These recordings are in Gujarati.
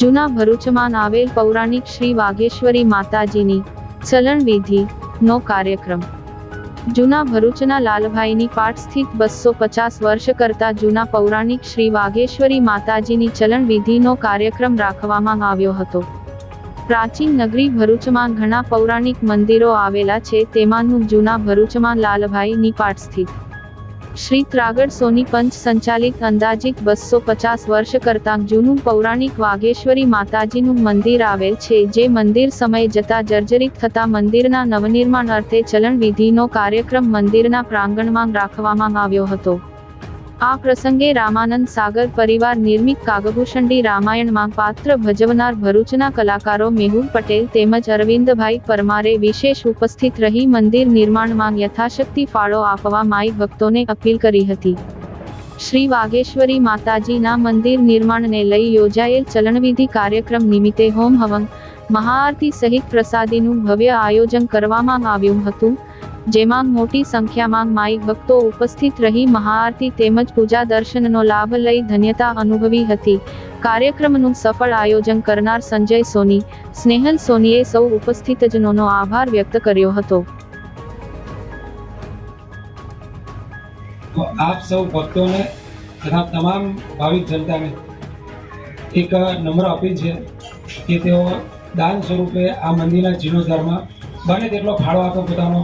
જૂના ભરૂચમાં આવેલ પૌરાણિક શ્રી વાઘેશ્વરી માતાજીની ચલણ વિધિ નો કાર્યક્રમ. જૂના ભરૂચના લાલભાઈની પાટ સ્થિત બસો પચાસ વર્ષ કરતા જૂના પૌરાણિક શ્રી વાઘેશ્વરી માતાજીની ચલણ વિધિનો કાર્યક્રમ રાખવામાં આવ્યો હતો. પ્રાચીન નગરી ભરૂચમાં ઘણા પૌરાણિક મંદિરો આવેલા છે, તેમાંનું જૂના ભરૂચમાં લાલભાઈની પાટ સ્થિત શ્રી ત્રાગડ સોની પંચ સંચાલિત અંદાજિત બસો પચાસ વર્ષ કરતાં જૂનું પૌરાણિક વાઘેશ્વરી માતાજીનું મંદિર આવેલ છે, જે મંદિર સમય જતા જર્જરિત થતા મંદિરના નવનિર્માણ અર્થે ચલણ વિધિનો કાર્યક્રમ મંદિરના પ્રાંગણમાં રાખવામાં આવ્યો હતો. આ પ્રસંગે રામાનંદ સાગર પરિવાર નિર્મિત કાગભૂષણડી રામાયણમાં પાત્ર ભજવનાર ભરૂચના કલાકારો મેહુલ પટેલ તેમજ અરવિંદભાઈ પરમારે વિશેષ ઉપસ્થિત રહી મંદિર નિર્માણમાં યથાશક્તિ ફાળો આપવા માઈ ભક્તોને અપીલ કરી હતી. શ્રી વાઘેશ્વરી માતાજીના મંદિર નિર્માણને લઈ યોજાયેલ ચલણવિધિ કાર્યક્રમ નિમિત્તે હોમ હવન, મહાઆરતી સહિત પ્રસાદીનું ભવ્ય આયોજન કરવામાં આવ્યું હતું. જેમાં મોટી સંખ્યામાં માઈ ભક્તો ઉપસ્થિત રહી મહાઆરતી તેમજ પૂજા દર્શનનો લાભ લઈ ધન્યતા અનુભવી હતી. કાર્યક્રમનું સફળ આયોજન કરનાર સંજય સોની, સ્નેહલ સોનીએ સૌ ઉપસ્થિતજનોનો આભાર વ્યક્ત કર્યો હતો. આપ સૌ ભક્તોને તથા તમામ ભાવિક જનતાને એક નમ્ર અપીલ છે કે તેઓ દાન સ્વરૂપે આ મંદિરના જીર્ણોદ્ધારમાં બને તેટલો ફાળો આપે પોતાનો.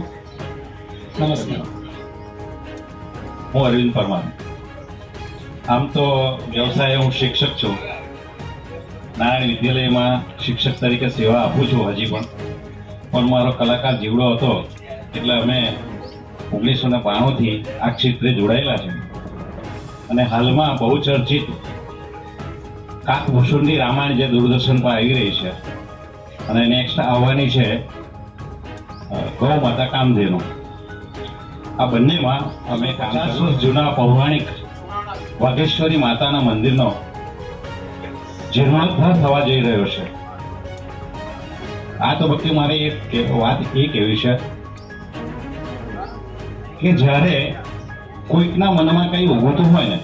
નમસ્કાર હું અરવિંદ પરમાર. આમ તો વ્યવસાય હું શિક્ષક છું. નારાયણ વિદ્યાલયમાં શિક્ષક તરીકે સેવા આપું છું હજી પણ. પણ મારો કલાકાર જીવડો હતો, એટલે અમે ઓગણીસો ને બાણુંથી આ ક્ષેત્રે જોડાયેલા છે. અને હાલમાં બહુ ચર્ચિત કાકભૂષણની રામાયણ જે દૂરદર્શન પર આવી રહી છે. અને નેક્સ્ટ આવવાની છે ગૌ માતા કામધેનુ. આ બંનેમાં અમે પચાસ જૂના પૌરાણિક વાઘેશ્વરી માતાના મંદિરનો જીર્ણોદ્ધાર થવા જઈ રહ્યો છે. આ તબક્કે મારે એક વાત એ કહેવી છે કે જ્યારે કોઈકના મનમાં કંઈ ઉગતું હોય ને,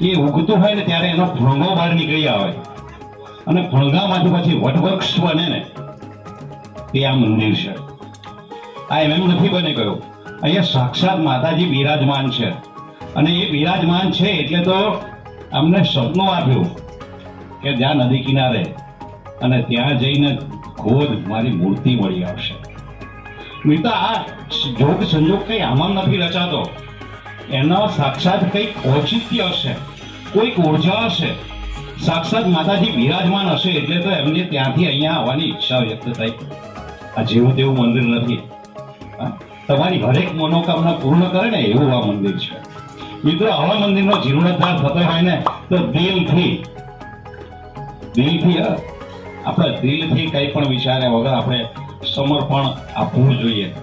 એ ઉગતું હોય ને ત્યારે એનો ભણગો બહાર નીકળી આવે. અને ભૃંગામાંથી પછી વટવૃક્ષ બને ને તે આ મંદિર છે. આ એમ નથી બને ગયો. અહીંયા સાક્ષાત માતાજી બિરાજમાન છે. અને એ બિરાજમાન છે એટલે તો અમને સપનું આપ્યું કે જ્યાં નદી કિનારે અને ત્યાં જઈને ખોદ મારી મૂર્તિ મળી આવશે. મિત્ર, આ જોગ સંજોગ કંઈ આમાં નથી રચાતો. એનો સાક્ષાત કંઈક ઔચિત્ય હશે, કોઈક ઊર્જા હશે. સાક્ષાત માતાજી બિરાજમાન હશે એટલે તો એમને ત્યાંથી અહીંયા આવવાની ઈચ્છા વ્યક્ત થઈ. આ જેવું તેવું મંદિર નથી? તમારી હરેક મનોકામના પૂર્ણ કરે ને એવું આ મંદિર છે. મિત્રો, આવા મંદિરનો જીર્ણોદ્ધાર થતો હોય ને, તો દિલથી દિલથી આપણે દિલથી કંઈ પણ વિચાર્યા વગર આપણે સમર્પણ આપવું જોઈએ.